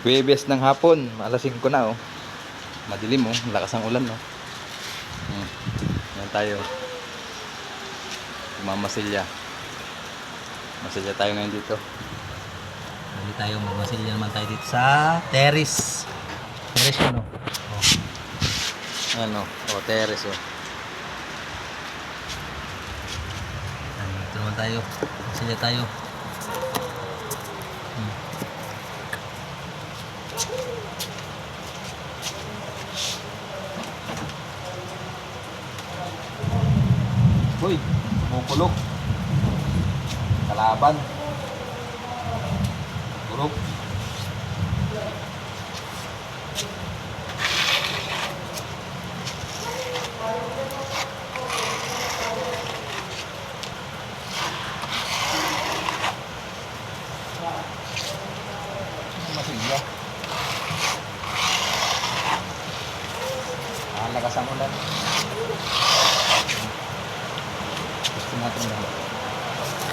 Webes ng hapon, alas 5 na oh. Madilim oh, lakas ang ulan no. Hmm. Yan tayo. Mamasilya. Masilya tayo ngayon dito. Hindi tayo magmasilya naman tayo dito sa terrace. Terrace ano? Oh. Ano, oh, terrace oh. Dito naman tayo. Masilya tayo. Hmm. Kumukulog. Kalaban. Kulog. Masigla. Ang lakas ang ulan. Gusto natin na.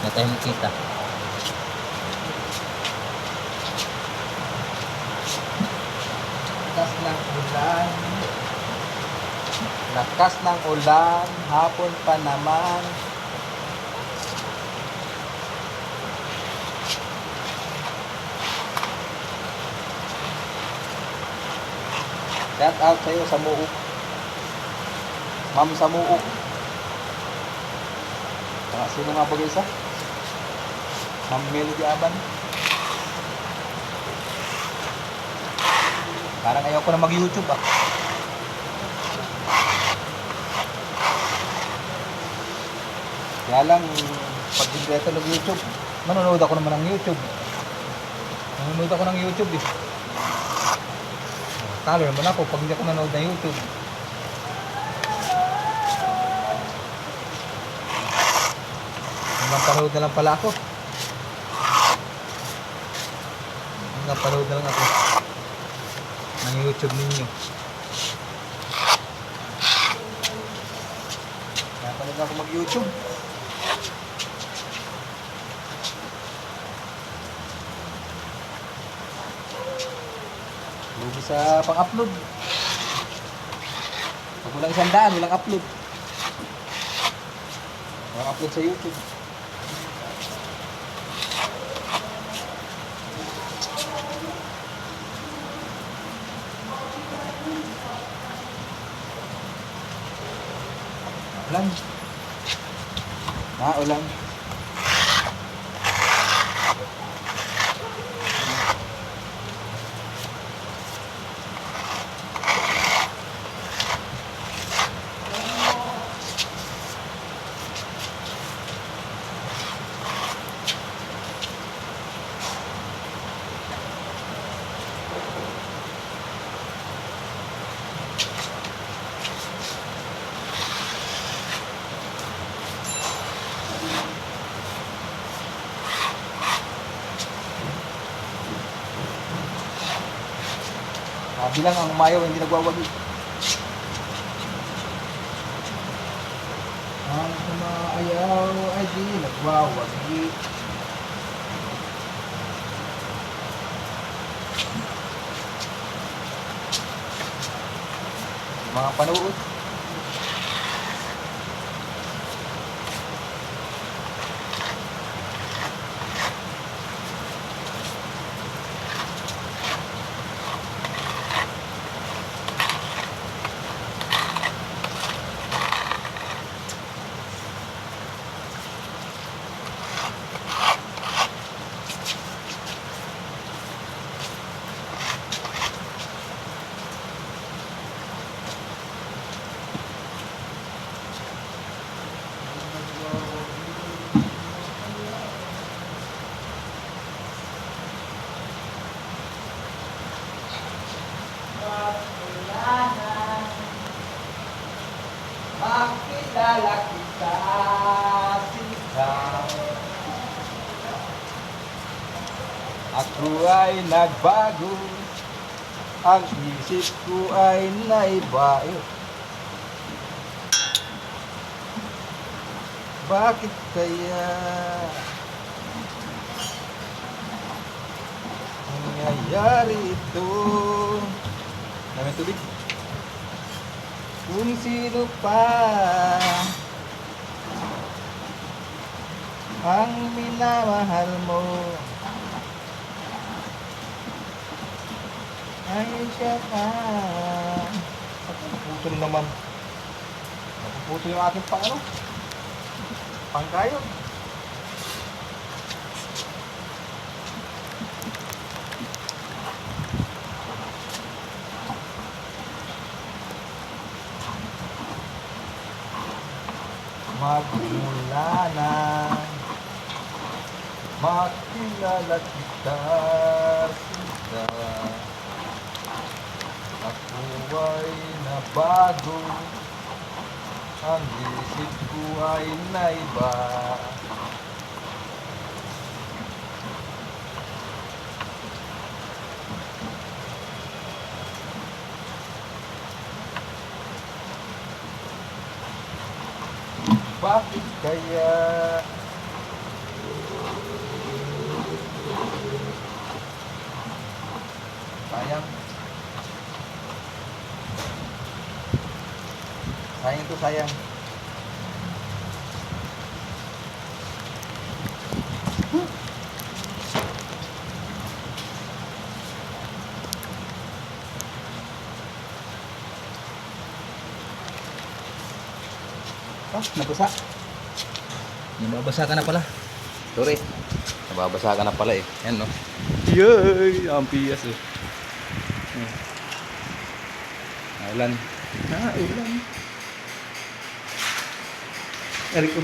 Na tayo makita. Lakas ng ulan. Lakas ng ulan. Hapon pa naman. Shout out sa'yo sa Muuk. Ma'am sa Muuk. Ah, sino nga ba isa? Ma'am Melody Aban. Parang ayaw ko na mag-YouTube ah. Kaya lang, pag hindi ako nag-YouTube, manonood ako naman ng YouTube. Manonood ako ng YouTube eh. Talo naman ako pag hindi ako nanonood ng YouTube. Hanggang panood na lang pala ako. Hanggang panood na lang ako ng YouTube ninyo. Kaya talaga ako mag-YouTube. Lugi sa pang-upload. Pag walang isang daan, walang upload. Walang upload sa YouTube. Ulan. Ah, ulan. Sabi lang ang umayaw, hindi nagwawagi. Ang umayaw ay di nagwawagi. Mga panood. Makilala kita sinta Ako ay nagbago Ang isip ko ay naibayo Bakit kaya nangyayari ito? Namin tubig. Kung pa ang minamahal mo ay siya pa. Napuputol naman. Napuputol yung aking pang ano? Pangkayo. Magmula na Makilala kita sila Ako ay nabago Ang isip ko ay naiba apa? Kayak sayang. Sayang itu sayang. Ah, nabasa. Nababasa ka na pala. Sorry. Nababasa ka na pala eh. Yan no. Yay! Ang piyas eh. Hmm. Ulan. Ah, ulan. Eric ko.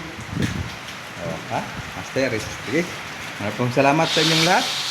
Oh, ha? Master. Sige. Maraming salamat sa inyong lahat.